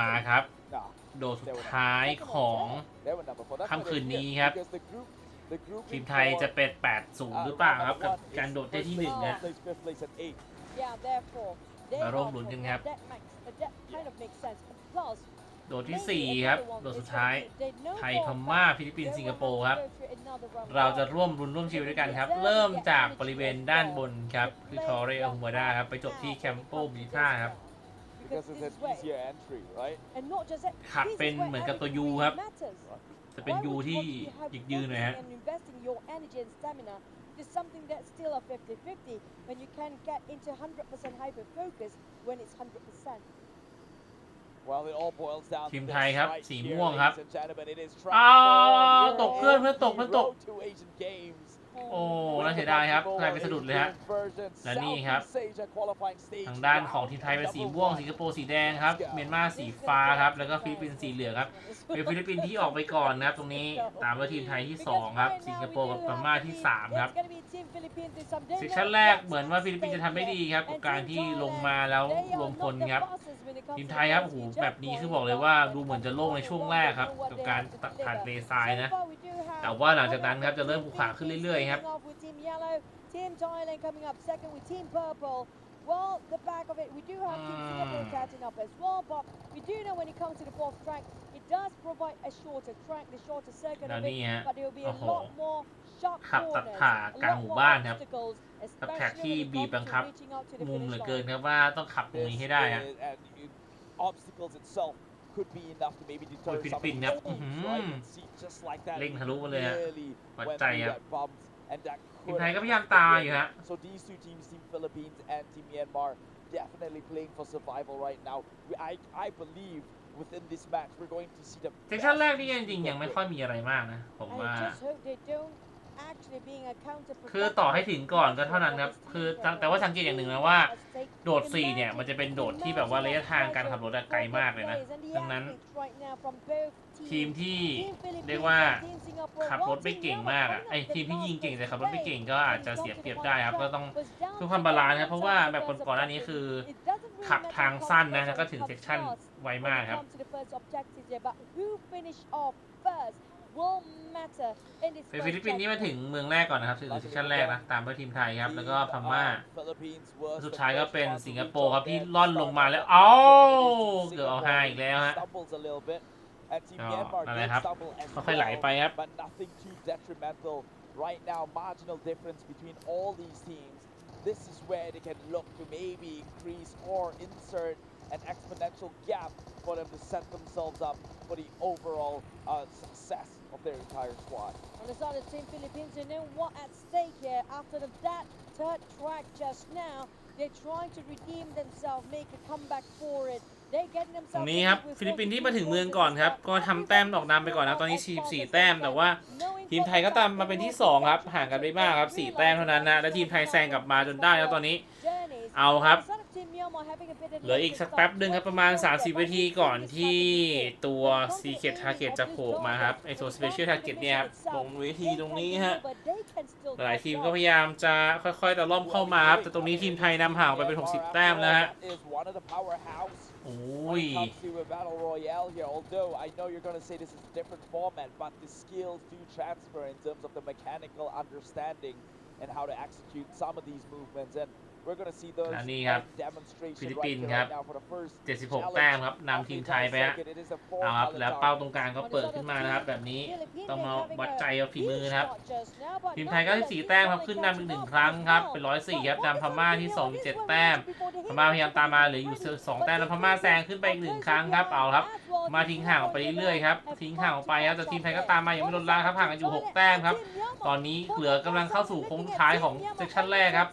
มาครับ โดดสุดท้ายของค่ำคืนนี้ครับ ทีมไทยจะเป็น 8-0 หรือเปล่าครับ กับการโดดได้ที่หนึ่งนะ มาร่วมลุ้นกันครับ โดดที่4ครับโดดสุดท้ายไทยพม่าฟิลิปปินส์สิงคโปร์ครับเราจะร่วมรุนร่วมชีวิตด้วยกันครับ เริ่มจากบริเวณด้านบนครับ คือทอเรอัลฮูมาดาครับ ไปจบที่แคมโปบิท่าครับ หักเป็นเหมือนกับตัวยูครับ จะเป็นยูที่หยิกยืนหน่อยฮะ It's something that's still a 50-50 when you can get into 100% hyper focus when it's 100%. ทีมไทยครับ สีม่วงครับ อ้าอ้าววตตกกเพื่เพื่ออนนเพื่เพื่ออนนตตกกเพื่เพื่ออนนตตกก โอ้น่าเสียดายครับกลายเป็นสะดุดเลยฮะ และนี่ครับ ทางด้านของทีมไทยเป็นสีม่วง สิงคโปร์สีแดงครับ เมียนมาสีฟ้าครับ แล้วก็ฟิลิปปินส์สีเหลืองครับ เป็นฟิลิปปินส์ที่ออกไปก่อนนะครับ ตรงนี้ ตามด้วยทีมไทยที่ 2 ครับ สิงคโปร์กับพม่าที่ 3 ครับเซสชั่นแรกเหมือนว่าฟิลิปปินส์จะทำไม่ดีครับกับการที่ลงมาแล้วรวมพลครับ ทีมไทยครับโอ้โหแบบนี้คือบอกเลยว่าดูเหมือนจะโล่งในช่วงแรกครับ กับการตัดผ่านเบซายนะ แต่ว่าหลังจากนั้นครับจะเริ่มผูกขาขึ้นเรื่อยๆครับ Team Thailand coming up second with Team Purple. Well, the back of it, we do have Team Singapore Mm. catching up as well, but we do know when it comes to the fourth track, it does provide a shorter track, the shorter circuit แล้ว of นี่ it, ฮะ but there will be a โอ้โห lot more sharp ขับตัด corners, ผ่า a กลาง lot หมู่ more บ้านครับ obstacles, กับแท็ก especially ที่ when it บีบ comes บัง to คับ reaching out to the มุมเหลื finish อเกิน line. ครับว่าต้องขับตรงนี้ให้ได้ฮะ obstacles itself could be enough to maybe deter โอ้ยฟิลิปปินส์ครับ some of อื้อ these หือ right? And see just like that เร่งทะลุมาเลยฮะ really วัด went ใจ through ครับ that bumps, and that ทีม could ไทย have ก็พยายาม pushed the ตาม win. อยู่ฮะ So these two teams, Team Philippines and Team Myanmar, definitely playing for survival right now. We, I, I believe within this match we're going to see the เซสชั่น best แรกนี่ teams จริง win ๆยังไม่ quick. ค่อยมีอะไรมากนะ ผมว่า I just hope they don't actually being a counterproductive คือต่อให้ถึงก่อนก็เท่านั้นครับ คือแต่แต่ว่าสังเกตอย่างหนึ่งนะว่า โดด 4 เนี่ย มันจะเป็นโดดที่แบบว่าระยะทางการขับรถอะไกลมากเลยนะ ดังนั้น ทีมที่เรียกว่าขับรถไม่เก่งมากอะไอทีมที่ยิงเก่งแต่ขับรถไม่เก่งก็อาจจะเสียเปรียบได้ครับ ก็ต้องเพื่อความบาลานซ์ครับ เพราะว่าแบบก่อนๆหน้านี้คือขับทางสั้นนะแล้วก็ถึงเซกชันไวมากครับ เป็นฟิลิปปินส์นี่มาถึงเมืองแรกก่อนนะครับถึงเซสชั่นแรกนะตามด้วยทีมไทยครับ แล้วก็พม่า สุดท้ายก็เป็นสิงคโปร์ครับที่ล่อนลงมาแล้วเอ้าเกือบเอาห้าอีกแล้วฮะก็นั่นแหละครับค่อยๆไหลไปครับ But nothing too detrimental. Right now, marginal difference between all these teams. This is where they can look to maybe increase or insert an exponential gap for them to set themselves up for the overall uh, success of their entire squad. On the side of Team Philippines, they know what at stake here. After the, that third track just now, they're trying to redeem themselves, make a comeback for it. They're getting ตรง themselves นี้ครับ into with ฟิลิปปินส์ที่42มาถึงเมืองก่อนครับ ก็ทำแต้มออกนำไปก่อนนะตอนนี้44แต้ม แต่ว่าทีมไทยก็ตามมาเป็นที่ 2 ครับห่างกันไม่มากครับ 4 แต้มเท่านั้นนะ และทีมไทยแซงกลับมาจนได้แล้วตอนนี้ เอาครับ เหลืออีกสักแป๊บหนึ่งครับ ประมาณ 30 วินาทีก่อนที่ตัว Secret Target จะโผล่มาครับ ไอตัว Special Target เนี่ยครับลงเวทีตรงนี้ฮะ หลายทีมก็พยายามจะค่อยๆตะล่อมเข้ามาครับ แต่ตรงนี้ทีมไทยนำห่างไปเป็น 60 แต้มแล้วฮะ That is one of the powerhouse โอ้ when ย it comes to a battle royale here. Although I know you're going to say this is a different format, but the skills do transfer in terms of the mechanical understanding and how to execute some of these movements. And we're going to see those และนี่ครับ on demonstration ฟิลิป right ปินส์ here ครับ right now for the first 76 แต้มครับนำทีมไทยไปฮะ It is a four เอาครับ pallet แล้ว target. เป้าตรงกลางก็เปิดขึ้นมานะครับ แบบนี้ต้องมาวัดใจเอาฝีมือนะครับทีมไทยก็14แต้มครับขึ้นนำอีกหนึ่งครั้งครับเป็น104ครับนำพม่าที่2 7แต้มพม่าพยายามตามมาเหลืออยู่2แต้มแล้วพม่าแซงขึ้นไปอีกหนึ่งครั้งครับเอาครับ มาทิ้งห่างออกไปเรื่อยๆครับทิ้งห่างออกไปครับแต่ทีมไทยก็ตามมายังไม่ลดละครับห่างกันอยู่ 6 แต้มครับ ตอนนี้เหลือกำลังเข้าสู่โค้งสุดท้ายของเซสชั่นแรกครับ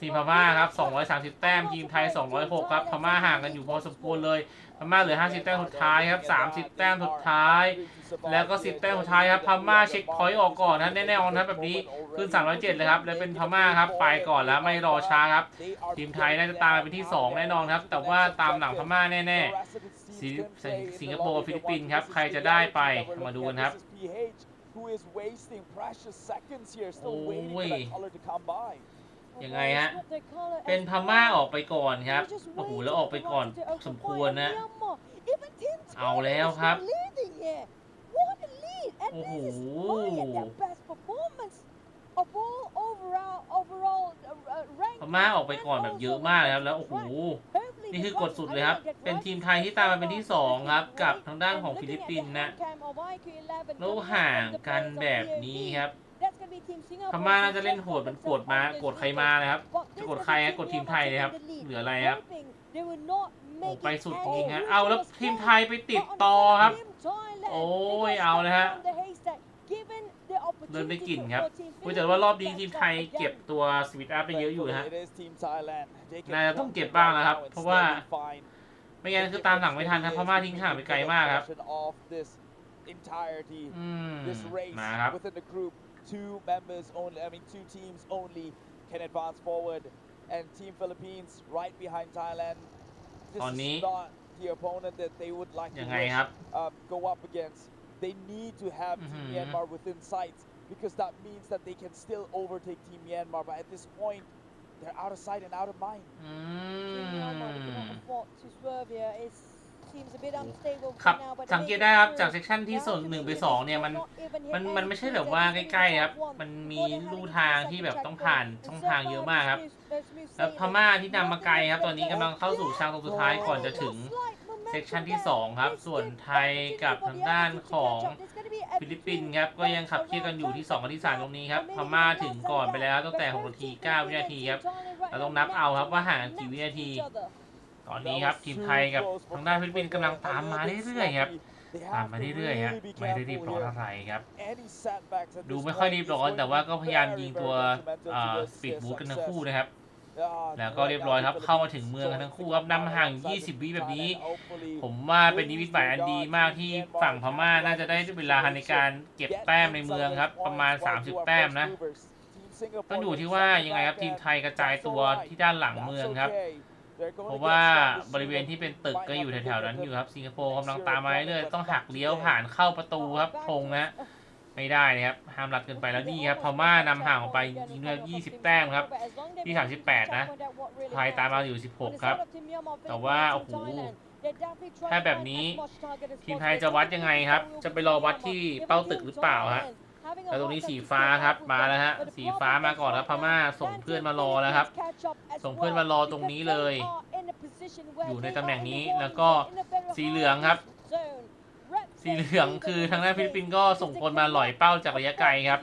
ทีมพม่าครับ 230 แต้มทีมไทย 206 ครับพม่าห่างกันอยู่พอสมควรเลยพม่าเหลือ 50 แต้มสุดท้ายครับ 30 แต้มสุดท้าย แล้วก็ 10 แต้มสุดท้ายครับพม่าเช็คพอยต์ออกก่อนนะแน่ๆอนนะแบบนี้ขึ้น 307 เลยครับแล้วเป็นพม่าครับไปก่อนแล้วไม่รอช้าครับ ทีมไทยน่าจะตามไปเป็นที่ 2 แน่นอนครับ แต่ว่าตามหลังพม่าแน่ๆสิสิสิงคโปร์ฟิลิปปินส์ครับใครจะได้ไปมาดูกันครับ Who is wasting precious seconds here, still โอ้ waiting for ย that color to come by. ยังไงฮะ เป็นพม่าออกไปก่อนครับ โอ้โห แล้วออกไปก่อนสมควรนะ เอาแล้วครับ Leading here. What a lead! And Oh. this is Maya, their best performance of all overall overall uh, uh, พ rank. ม่าออกไปก่อนแบบเยอะมากเลยครับ แล้วโอ้โห Hopefully นี่ they คือกด won't. สุด I เลยครับ don't get เป็น right. ทีมไทยที่ตามมาเป็นที่2ครับ กับทางด้านของฟิลิปปินส์นะแล้วห่างกันแบบนี้ครับ พม่าน่าจะเล่นโหดเป็นโกรธมาโกรธใครมานะครับ จะกดใครฮะกดทีมไทยเลยครับ เหลืออะไรครับโอ้ไปสุดจริงๆฮะ เอาแล้วทีมไทยไปติดต่อครับ โอ้ยเอาเลยฮะเดินไปกลิ่นครับอุ๊ยแต่ว่ารอบนี้ทีมไทยเก็บตัวสวิตอัพไปเยอะอยู่นะฮะ It is Team Thailand. They can น่าจะต้อง come เก็บ back บ้างนะครับ now and เพราะว่า still be fine. ไม่งั้นคือตามหลังไม่ทันครับพม่าทิ้งห่างไปไกลมากครับ Of this entirety อืม this race มาครับ within the group. Two members only, I mean, two teams only can advance forward. And Team Philippines right behind Thailand. This ตอนนี้ is not the opponent that they would like ยั to งไง wish, ครับ um, go up against. They need to have Team Mhm. Myanmar within sight because that means that they can still overtake Team Myanmar. But at this point, they're out of sight and out of mind. อืม ครับสังเกตได้ครับจากเซกชันที่ส่วนหนึ่งไปสองเนี่ยมันมันมันไม่ใช่แบบว่าใกล้ๆครับ มันมีลู่ทางที่แบบต้องผ่านช่องทางเยอะมากครับ แล้วพม่าที่นำมาไกลครับ ตอนนี้กำลังเข้าสู่ช่างตรงสุดท้ายก่อนจะถึงเซกชันที่สองครับ ส่วนไทยกับทางด้านของฟิลิปปินส์ครับ ก็ยังขับเคี่ยวกันอยู่ที่2กับที่3ตรงนี้ครับ พม่าถึงก่อนไปแล้วตั้งแต่6นาที 9 วินาทีครับ เราต้องนับเอาครับว่าห่างกันกี่วินาที ตอนนี้ครับทีมไทยกับทางด้านฟิลิปปินส์กำลังตามมาเรื่อยๆครับตามมาเรื่อยๆฮะไม่ได้รีบร้อนอะไรครับ ดูไม่ค่อยรีบร้อนแต่ว่าก็พยายามยิงตัวสปีดบูทกันทั้งคู่นะครับ แล้วก็เรียบร้อยครับเข้ามาถึงเมืองกันทั้งคู่ครับนำห่าง 20 วิแบบนี้ ผมว่าเป็นนิมิตหมายอันดีมากที่ฝั่งพม่าน่าจะได้เวลาในการเก็บแต้มในเมืองครับ ประมาณ 30 แต้มนะต้องอยู่ที่ว่ายังไงครับทีมไทยกระจายตัวที่ด้านหลังเมืองครับ เพราะว่าบริเวณที่เป็นตึกก็อยู่แถวๆนั้นอยู่ครับ สิงคโปร์กำลังตามมาเรื่อยๆต้องหักเลี้ยวผ่านเข้าประตูครับธงนะไม่ได้นะครับห้ามรัดเกินไปแล้วนี่ครับพม่านำห่างออกไปยิงด้วย20 แต้มครับที่ 38 นะไทยตามมาอยู่ 16 ครับ แต่ว่าโอ้โหถ้าแบบนี้ทีมไทยจะวัดยังไงครับ จะไปรอวัดที่เป้าตึกหรือเปล่าฮะ แล้วตรงนี้สีฟ้าครับมาแล้วฮะสีฟ้ามาก่อนครับพม่าส่งเพื่อนมารอแล้วครับ ส่งเพื่อนมารอตรงนี้เลย อยู่ในตำแหน่งนี้แล้วก็สีเหลืองครับ สีเหลืองคือทางด้านฟิลิปปินส์ก็ส่งคนมาหล่อยเป้าจากระยะไกลครับ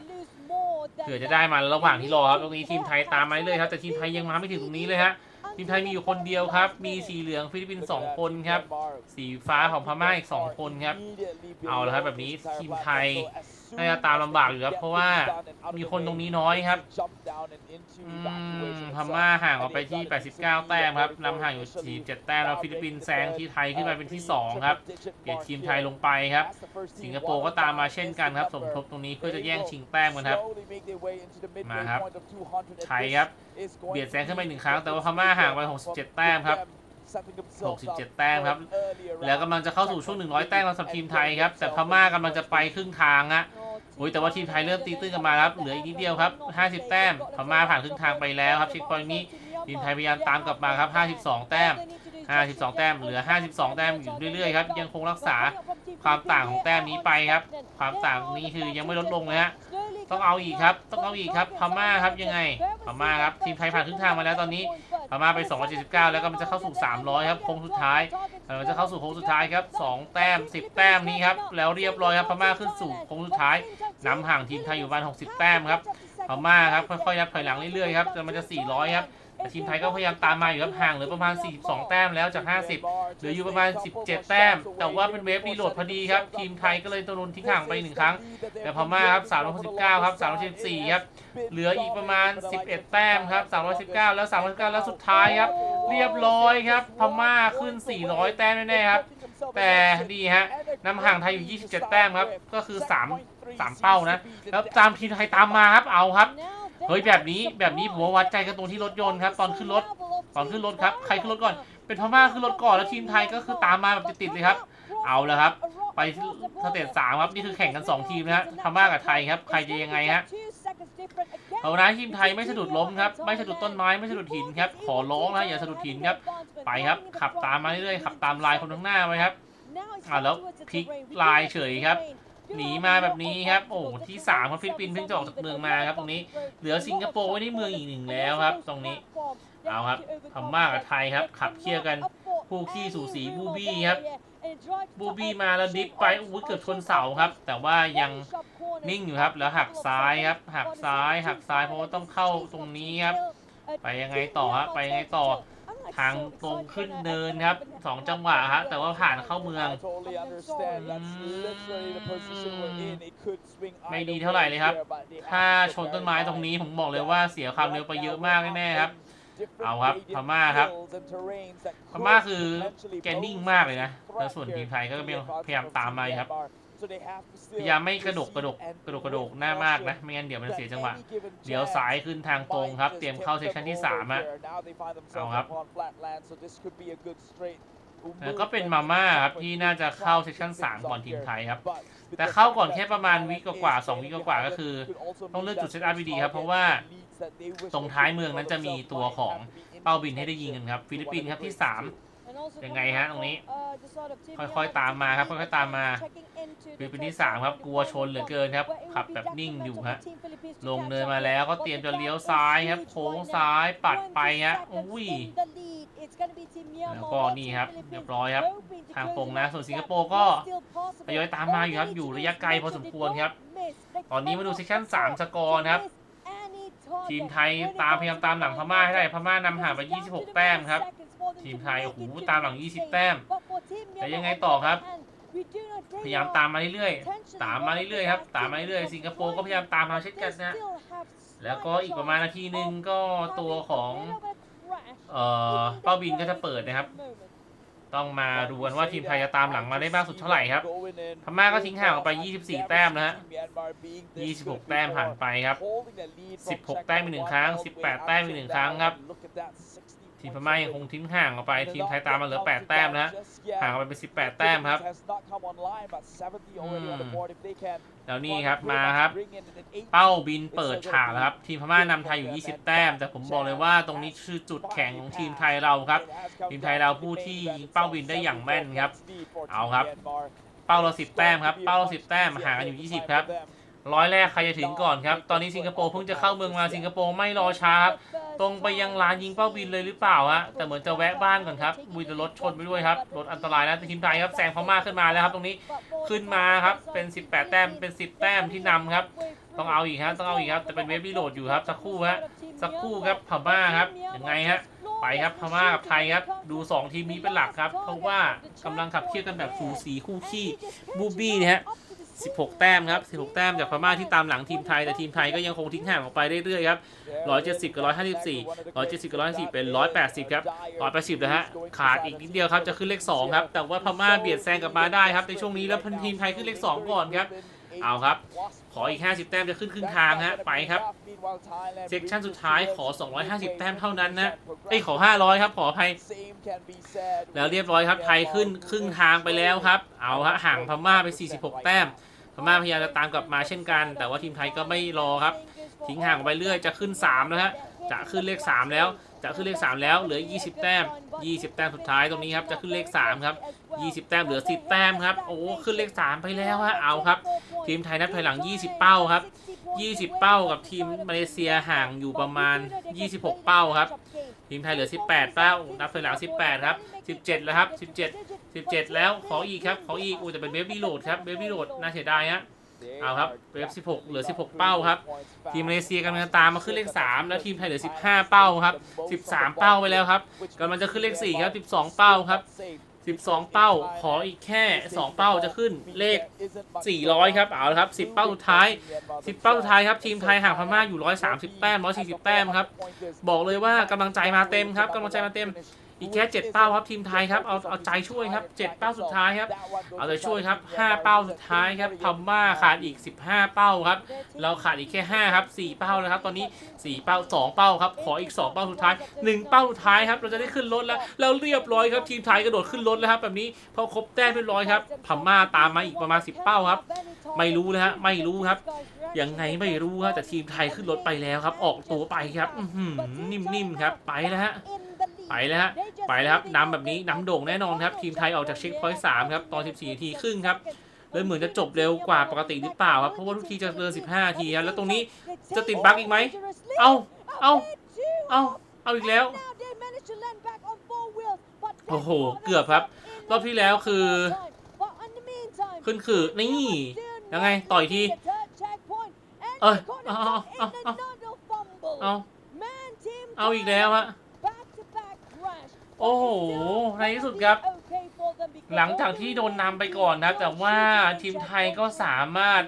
เผื่อจะได้มาระหว่างที่รอครับตรงนี้ทีมไทยตามมาเรื่อยๆครับแต่ทีมไทยยังมาไม่ถึงตรงนี้เลยฮะ ทีมไทยมีอยู่คนเดียวครับ มีสีเหลืองฟิลิปปินส์สองคนครับ สีฟ้าของพม่าอีกสองคนครับ เอาละครับแบบนี้ทีมไทยน่าจะตามลำบากอยู่ครับเพราะว่ามีคนตรงนี้น้อยครับพม่าห่างออกไปที่ 89 แต้มครับนำห่างอยู่ที่7แต้มแล้วฟิลิปปินส์แซงที่ไทยขึ้นมาเป็นที่ 2 ครับเบียดทีมไทยลงไปครับ สิงคโปร์ก็ตามมาเช่นกันครับ สมทบตรงนี้เพื่อจะแย่งชิงแต้มกันครับ มาครับไทยครับเบียดแซงขึ้นไปหนึ่งครั้ง แต่ว่าพม่าห่างไป 67 แต้มครับ 67 แต้มครับ แล้วกำลังจะเข้าสู่ช่วง 100 แต้มสำหรับทีมไทยครับ แต่พม่ากำลังจะไปครึ่งทางฮะโอ้ยแต่ว่าทีมไทยเริ่มตีตื้นกันมาครับ เหลืออีกนิดเดียวครับ 50 แต้ม พม่าผ่านครึ่งทางไปแล้วครับเช็คพอยต์นี้ ทีมไทยพยายามตามกลับมาครับ 52 แต้ม 52 แต้ม เหลือ 52 แต้มอยู่เรื่อยๆครับ ยังคงรักษาความต่างของแต้มนี้ไปครับ ความต่างนี้คือยังไม่ลดลงเลยฮะ ต้องเอาอีกครับ ต้องเอาอีกครับพม่าครับยังไงพม่าครับทีมไทยผ่านครึ่งทางมาแล้วตอนนี้พม่าไป 279 แล้วก็มันจะเข้าสู่ 300 ครับโค้งสุดท้ายมันจะเข้าสู่โค้งสุดท้ายครับ 2 แต้ม 10 แต้มนี้ครับแล้วเรียบร้อยครับพม่าขึ้นสู่โค้งสุดท้ายนำห่างทีมไทยอยู่ประมาณ60 แต้มครับพม่าครับค่อยๆนับถอยหลังเรื่อยๆครับจนมันจะ 400 ครับ ทีมไทยก็พยายามตามมาอยู่ครับห่างเหลือประมาณ 42 แต้มแล้วจาก 50 เหลืออยู่ประมาณ 17 แต้ม แต่ว่าเป็นเวฟรีโหลดพอดีครับ ทีมไทยก็เลยโดนทิ้งห่างไปหนึ่งครั้ง แต่พม่าครับ 369 ครับ314ครับ เหลืออีกประมาณ 11 แต้มครับ 319 แล้ว 319 แล้วสุดท้ายครับ เรียบร้อยครับ พม่าขึ้น 400 แต้มแน่ๆครับ แต่ดีฮะนำห่างไทยอยู่ 27 แต้มครับ ก็คือ 3 3 เป้านะ แล้วตามทีมไทยตามมาครับ เอาครับ เฮ้ยแบบนี้แบบนี้ผมว่าวัดใจกันตรงที่รถยนต์ครับ ตอนขึ้นรถตอนขึ้นรถครับใครขึ้นรถก่อน เป็นพม่าขึ้นรถก่อนแล้วทีมไทยก็คือตามมาแบบติดๆเลยครับ เอาแล้วครับ ไปสเตจสามครับนี่คือแข่งกัน 2 ทีมนะฮะพม่ากับไทยครับ ใครจะยังไงฮะภาวนาให้ทีมไทยไม่สะดุดล้มครับ ไม่สะดุดต้นไม้ไม่สะดุดหินครับ ขอร้องนะอย่าสะดุดหินครับ ไปครับ ขับตามมาเรื่อยๆขับตามลายคนข้างหน้าไปครับอ่าแล้วพลิกลายเฉยครับ หนีมาแบบนี้ครับ โอ้ที่สามครับฟิลิปปินส์เพิ่งจะออกจากเมืองมาครับตรงนี้ เหลือสิงคโปร์ไว้ในเมืองอีกหนึ่งแล้วครับ ตรงนี้ เอาครับพม่ากับไทยครับ ขับเคี่ยวกันคู่ขี้สูสีบูบี้ครับ บูบี้มาแล้วดิฟไปอุ้ยเกือบชนเสาครับ แต่ว่ายังนิ่งอยู่ครับ แล้วหักซ้ายครับ หักซ้าย หักซ้ายเพราะว่าต้องเข้าตรงนี้ครับ ไปยังไงต่อฮะ ไปยังไงต่อ ทางตรงขึ้นเนินครับสองจังหวะฮะแต่ว่าผ่านเข้าเมือง ไม่ดีเท่าไหร่เลยครับ ถ้าชนต้นไม้ตรงนี้ผมบอกเลยว่าเสียความเร็วไปเยอะมากแน่ๆครับ เอาครับพม่าครับพม่าคือแกนิ่งมากเลยนะแล้วส่วนทีมไทยก็พยายามตามมาครับ Myanmar. So they have to still พยายามไม่กระดกกระดก proceed กระดก and กระดกหน้ามากนะไม่งั้นเดี๋ยวมันเสียจังหวะ At any given เดี๋ยว chance, ซ้ายขึ้นทางตรงครับ might เตรียม just เข้า tip เซสชัน them ที่ over สามฮะ here. Now they find themselves เอาครับ upon flat land, so this could be a good straight แล้วก็เป็น movement มาม่า to ครับ try ที่ to น่าจะเข้าเซส kick ชั่น things สาม off ก่อนทีม here. ไทยครับ But with แต่ the เข้า fact ก่อน that แค่ประมาณ Thailand วิ is กว่าๆ trailing สองวิกว่าๆก็ behind คือ could also ต้อง mean เลือกจุด that เซตอัพ those ดีๆครับ เพราะว่า targets and leads that they wish ตรง to ท้าย take เมือง for นั้นจะมี themselves ตัว might ของ have to be in เป้าบินให้ได้ยิง contention กันครับ ฟิลิปปินส์ครับที่ to one of the 3 races. ยังไงฮะตรงนี้ ค่ค่ออยยๆๆตาตามมมามาคครัรับบค่ค่ออยยๆๆตาตามมมามาฟิฟิลิลิปปปิปินนส์ส์ที่ที่สาม3คครัรับบกกลัลัววชชนนเหเหลืลืออเกิเกินนคครัรับบขัขับบแบแบบบนิ่นิ่งงออยู่ยู่ฮะฮะลงเนินมาแล้วก็เตรียมจะเลี้ยวซ้ายครับโค้งซ้ายปัดไปฮะอุ้ยแล้วก็นี่ครับเรียบร้อยครับทางตรงนะส่วนสิงคโปร์ก็ทยอยตามมาอยู่ครับอยู่ระยะไกลพอสมควรครับ ตอนนี้มาดูเซสชั่น3สกอร์นะครับทีมไทยตามพยายามตามหลังพม่าให้ได้พม่านำห่างไป 26 แต้มครับ ทีมไทยโอ้โหตามหลัง 20 แต้ม แต่ยังไงต่อครับ พยายามตามมาเรื่อยๆ ตามมาเรื่อยๆครับ ตามมาเรื่อยๆ สิงคโปร์ก็พยายามตามมาเช่นกันนะ แล้วก็อีกประมาณนาทีหนึ่งก็ตัวของ เอ่อ เป้าบินก็จะเปิดนะครับ ต้องมาดูกันว่าทีมไทยจะตามหลังมาได้มากสุดเท่าไหร่ครับ พม่าก็ทิ้งห่างออกไป 24 แต้มนะฮะ 26 แต้มผ่านไปครับ 16 แต้มอีกหนึ่งครั้ง 18 แต้มอีกหนึ่งครั้งครับ ทีมพม่ายังคงทิ้งห่างออกไปทีมไทยตามมาเหลือ 8 แต้มนะฮะห่างออกไปเป็น 18 แต้มครับอืมแล้วนี่ครับมาครับ เป้าบินเปิดฉากแล้วครับ ทีมพม่านำไทยอยู่ 20 แต้ม แต่ผมบอกเลยว่าตรงนี้คือจุดแข็งของทีมไทยเราครับ ทีมไทยเราผู้ที่ยิงเป้าบินได้อย่างแม่นครับ เอาครับ เป้าเรา 10 แต้มครับ เป้าเรา 10 แต้มห่างกันอยู่ 20 ครับ ร้อยแรกใครจะถึงก่อนครับ ตอนนี้สิงคโปร์เพิ่งจะเข้าเมืองมาสิงคโปร์ไม่รอช้าครับ ตรงไปยังลานยิงเป้าบินเลยหรือเปล่าฮะแต่เหมือนจะแวะบ้านก่อนครับมุยจะรถชนไปด้วยครับรถอันตรายนะแต่ทีมไทยครับแซงพม่าขึ้นมาแล้วครับ ตรงนี้ขึ้นมาครับเป็น 18 แต้มเป็น 10 แต้มที่นำครับ ต้องเอาอีกฮะต้องเอาอีกครับแต่เป็นเวฟรีโหลดอยู่ครับสักครู่ฮะสักครู่ครับพม่าครับยังไงฮะไปครับพม่ากับไทยครับดู 2 ทีมนี้เป็นหลักครับ เพราะว่ากำลังขับเคี่ยวกันแบบสูสีคู่ขี้บูบี้เนี่ยฮะ 16 แต้มครับ 16 แต้มจากพม่าที่ตามหลังทีมไทย แต่ทีมไทยก็ยังคงทิ้งห่างออกไปเรื่อยๆครับ 170 กับ 154 170 กับ 154 เป็น 180 ครับ 180นะฮะ ขาดอีกนิดเดียวครับ จะขึ้นเลข 2 ครับ แต่ว่าพม่าเบียดแซงกลับมาได้ครับ ในช่วงนี้แล้วพันทีมไทยขึ้นเลข 2 ก่อนครับ เอาครับ ขออีก 50 แต้มจะขึ้นครึ่งทางฮะ ไปครับ เซกชันสุดท้ายขอ 250 แต้มเท่านั้นนะเอ้ยขอ 500 ครับ ขออภัย แล้วเรียบร้อยครับ ไทยขึ้นครึ่งทางไปแล้วครับ เอาฮะ ห่างพม่าไป 46 แต้ม พม่าพยายามจะตามกลับมาเช่นกัน แต่ว่าทีมไทยก็ไม่รอครับ ทิ้งห่างไปเรื่อย จะขึ้น 3 แล้วฮะ จะขึ้นเลข 3 แล้วจะขึ้นเลข 3 แล้วเหลือ 20 แต้ม 20 แต้มสุดท้ายตรงนี้ครับจะขึ้นเลข 3 ครับ 20 แต้มเหลือ 10 แต้มครับ โอ้ขึ้นเลข 3 ไปแล้วฮะเอาครับ ทีมไทยนับถอยหลัง 20 เป้าครับ 20 เป้ากับทีมมาเลเซียห่างอยู่ประมาณ 26 เป้าครับ ทีมไทยเหลือ 18 เป้า นับถอยหลัง 18 ครับ 17 แล้วครับ 17 17 แล้วขออีกครับ ขออีกอู้แต่เป็นเวฟวีโหลดครับเวฟวีโหลดน่าเสียดายฮะ เอาครับเวฟ16 เหลือ 16 เป้าครับ ทีมมาเลเซียกำลังตามมาขึ้นเลข 3 แล้วทีมไทยเหลือ 15 เป้าครับ 13 เป้าไปแล้วครับกำลังจะขึ้นเลข 4 ครับ 12 เป้าครับ 12 เป้าขออีกแค่ 2 เป้าจะขึ้นเลข 400 ครับเอาละครับ 10 เป้าสุดท้าย 10 เป้าสุดท้ายครับทีมไทยห่างพม่าอยู่ 130 แต้ม 140 แต้มครับ บอกเลยว่ากำลังใจมาเต็มครับกำลังใจมาเต็ม อีกแค่7เป้าครับทีมไทยครับเอาเอาใจช่วยครับ7เป้าสุดท้ายครับเอาใจช่วยครับ5เป้าสุดท้ายครับพม่าขาดอีก15เป้าครับ เราขาดอีกแค่5ครับ4เป้าแล้วครับ ตอนนี้4เป้า2เป้าครับขออีก2เป้าสุดท้าย1เป้าสุดท้ายครับเราจะได้ขึ้นรถแล้วแล้วเรียบร้อยครับทีมไทยกระโดดขึ้นรถแล้วครับแบบนี้พอครบแต้มเรียบร้อยครับพม่าตามมาอีกประมาณ10เป้าครับไม่รู้นะฮะไม่รู้ครับยังไงไม่รู้ครับแต่ทีมไทยขึ้นรถไปแล้วครับ ออกตัวไปครับนิ่มๆครับไปแล้วฮะ ไปแล้วฮะไปแล้วครับนำแบบนี้นำโด่งแน่นอนครับ ทีมไทยออกจากเช็คพอยต์3ครับตอน 14นาทีครึ่งครับเลยเหมือนจะจบเร็วกว่าปกติหรือเปล่าครับเพราะว่าทุกทีจะเดิน15นาทีครับแล้วตรงนี้จะติดบั๊กอีกไหมเอาเอาเอาเอาอีกแล้วโอ้โหเกือบครับ รอบที่แล้วคือขึ้นคือนี่ยังไงต่อยทีเอ้ยเอาเอาเอาเอาเอาเอาอีกแล้วฮะ โอ้โห ในที่สุดครับ หลังจากที่โดนนำไปก่อนนะ แต่ว่าทีมไทยก็สามารถ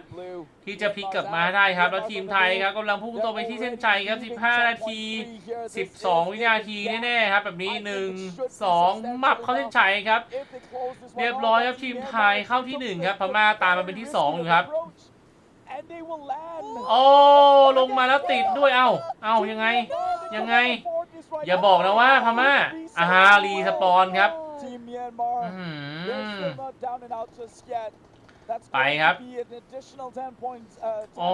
ที่จะพลิกกลับมาได้ครับ แล้วทีมไทยครับกำลังพุ่งตรงไปที่เส้นชัยครับ 15 นาที 12 วินาทีแน่ๆครับ แบบนี้ 1 2 มับเข้าเส้นชัยครับ เรียบร้อยครับทีมไทยเข้าที่ 1 ครับพม่าตามมาเป็นที่ 2 อยู่ครับ โอ้ ลงมาแล้วติดด้วย เอ้า เอ้ายังไง ยังไง อย่าบอกนะว่าพม่าอาฮารีสปอนครับไปครับ โอ้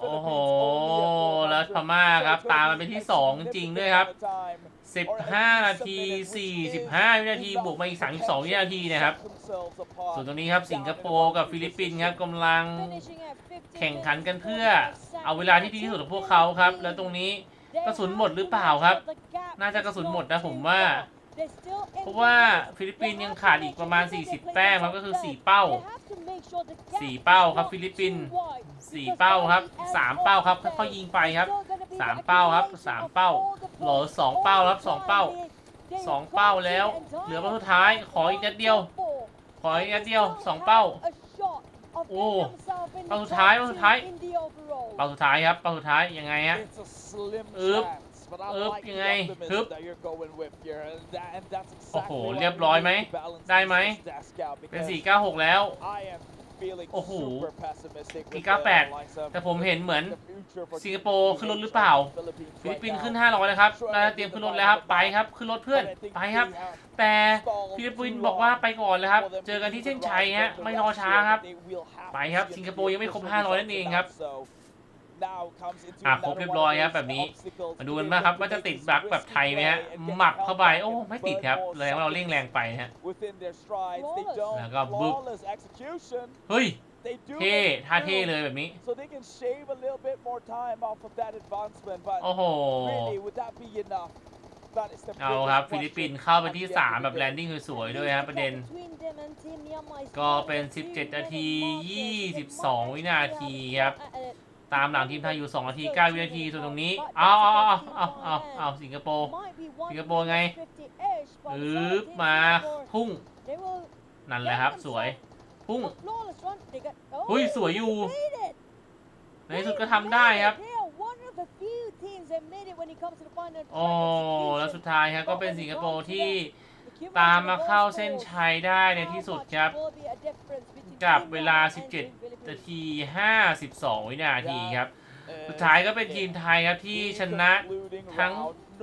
โอ้โหแล้วพม่าครับตามมันนไปไปที่ที่2จริงด้วยครับ significant amount of time 15 นาที 45วินาทีบวกมาอีก32 วินาทีนะครับส่วนตรงนี้ครับสิงคโปร์กับฟิลิปปินส์ครับกำลังแข่งขันกันเพื่อเอาเวลาที่ดีที่สุดของพวกเขาครับแล้วตรงนี้กระสุนหมดหรือเปล่าครับ น่าจะกระสุนหมดนะผมว่า เพราะว่าฟิลิปปินส์ยังขาดอีกประมาณ 40 แต้มครับก็คือ 4 เป้า 4 เป้าครับฟิลิปปินส์4 เป้าครับ 3 เป้าครับค่อยๆยิงไปครับ 3เป้าครับ3เป้าเหลือ2เป้าครับ2เป้า2เป้าแล้ว เหลือเป้าสุดท้าย ขออีกนัดเดียว ขออีกนัดเดียว2เป้าโอ้เป้าสุดท้ายเป้าสุดท้ายเป้าสุดท้ายครับเป้าสุดท้ายยังไงฮะอึ๊บอึ๊บยังไง optimism ฮึบโอ้โหเรียบร้อยไหมได้ไหมเป็น because 496แล้ว โอ้โห super pessimistic with กี่ the เก้าแปด likes of แต่ผมเห็นเหมือน the future for สิงคโปร์ขึ้นรถหรือเปล่า Philippines ฟิลิปปินส์ right ขึ้น now. 500แล้วครับน่าจะเตรียมขึ้นรถแล้วครับ ไปครับ ขึ้นรถเพื่อน But I think ไปครับ they have แต่ stalled ฟิลิปปินส์ too บอกว่า long ไปก่อนเลยครับ for them เจอกันที่ to เส้น even ชัย rise ฮะ up the ไม่รอ rush ช้า here, ครับ but they will have ไปครับ to see สิง a คโปร์ยังไม่ครบ different 500 นั่นเองครับ อะครบ another เรียบ one ร้อย of ครับ those แบบนี้ obstacles มาดู to กัน be บ้าง able ครับ to ว่าจะ make ติด this บั๊กแบบ risky ไทยไหมฮะ play and get หมับเข้าไป help โอ้ back, ไม่ติดครับ burn more แสดงว่าเราเร่งแรงไปฮะ within their strides. They Flawless. don't แล้วก็บึ๊บ flawless execution. เฮ้ย They do เท่ make ท่าเท่ through, เลยแบบนี้ so they can shave a little bit more time off of that advancement. But โอ้โห really, would that be enough? That is the เอา biggest ครับ question ฟิลิปปินส์เข้าไปที่ at the end of 3แบบ the แล day. นดิ้งสวยๆด้วยครับประเด็น ก็เป็น 17 นาที 22 วินาทีครับ ตามหลังทีมไทยอยู่2นาที9วินาทีส่วนตรงนี้ เอาเอาเอาเอาเอาเอาสิงคโปร์ สิงคโปร์ไงอึ๊บมาพุ่ง นั่นแหละครับ สวย พุ่งหุ้ย สวยอยู่ ในที่สุดก็ทำได้ครับโอ้แล้วสุดท้ายครับก็เป็นสิงคโปร์ที่ตามมาเข้าเส้นชัยได้ในที่สุดครับ กับเวลา 17นาที 52 วินาทีครับ สุดท้ายก็เป็นทีมไทยครับที่ชนะทั้ง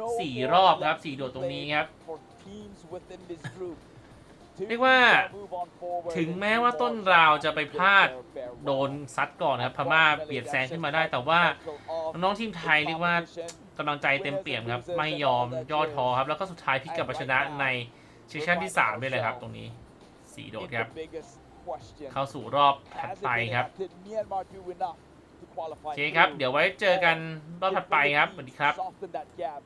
4 รอบครับ 4 โดดตรงนี้ครับ เรียกว่าถึงแม้ว่าต้นราวจะไปพลาดโดนซัดก่อนนะครับพม่าเบียดแซงขึ้นมาได้ แต่ว่าน้องๆทีมไทยเรียกว่ากำลังใจเต็มเปี่ยมครับ ไม่ยอมย่อท้อครับ แล้วก็สุดท้ายพลิกกลับมาชนะในเซสชั่นที่3ด้วยเลยครับ ตรงนี้ 4 โดดครับ เข้าสู่รอบถัดไปครับโอเคครับ เดี๋ยวไว้เจอกันรอบถัดไปครับสวัสดีครับ Soften that gap